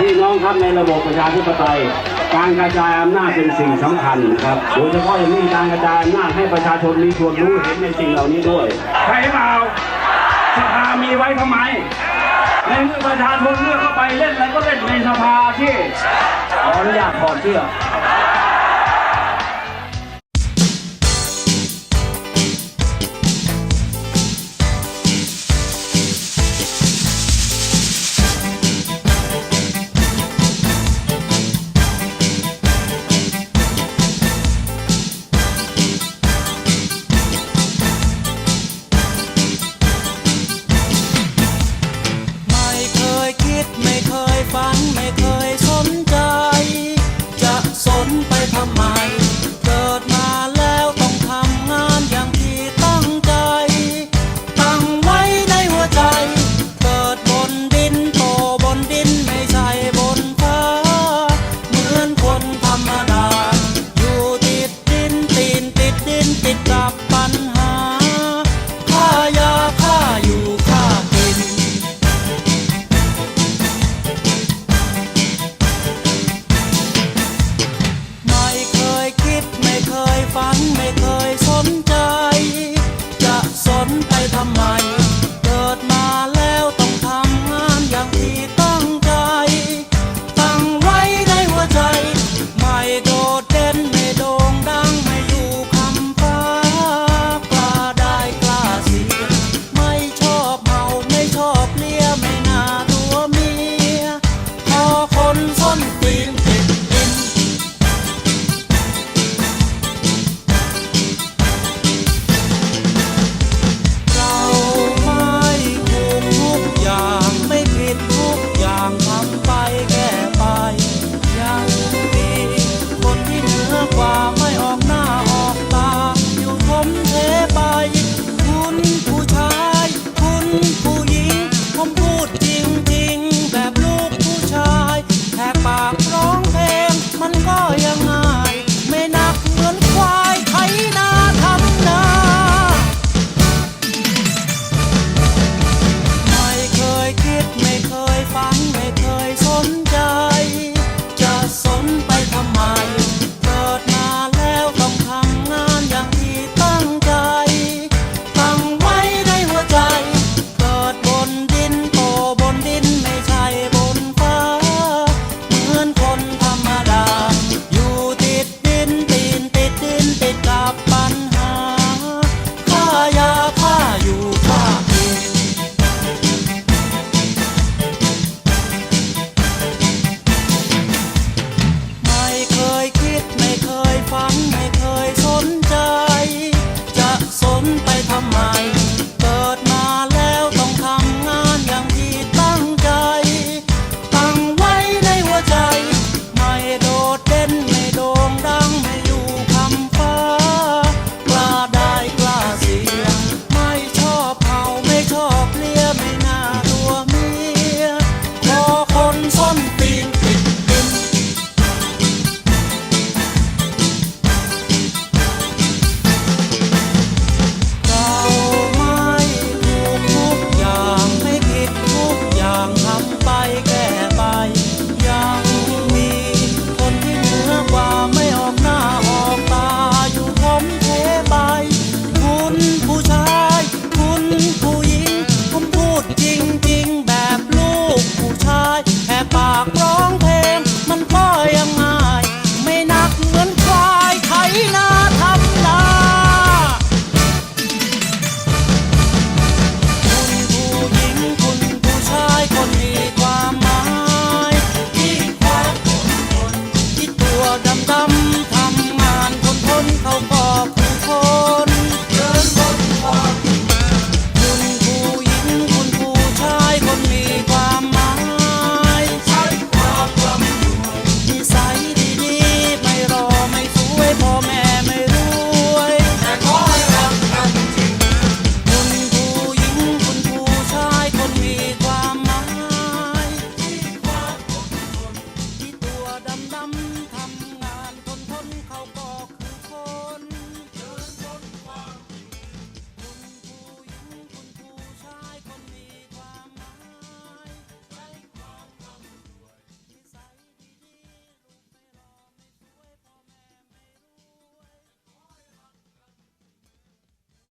พี่น้องครับในระบบประชาธิปไตย การกระจายอำนาจเป็นสิ่งสำคัญครับโดยเฉพาะอย่างยิ่งการกระจายอำนาจให้ประชาชนมีส่วนรู้เห็นในสิ่งเหล่านี้ด้วยใครเปล่าสภามีไว้ทำไมในเมื่อประชาชนเลือกเข้าไปเล่นอะไรก็เล่นในสภาที่ขออนุญาตถอดเสื้อ ไปทำไม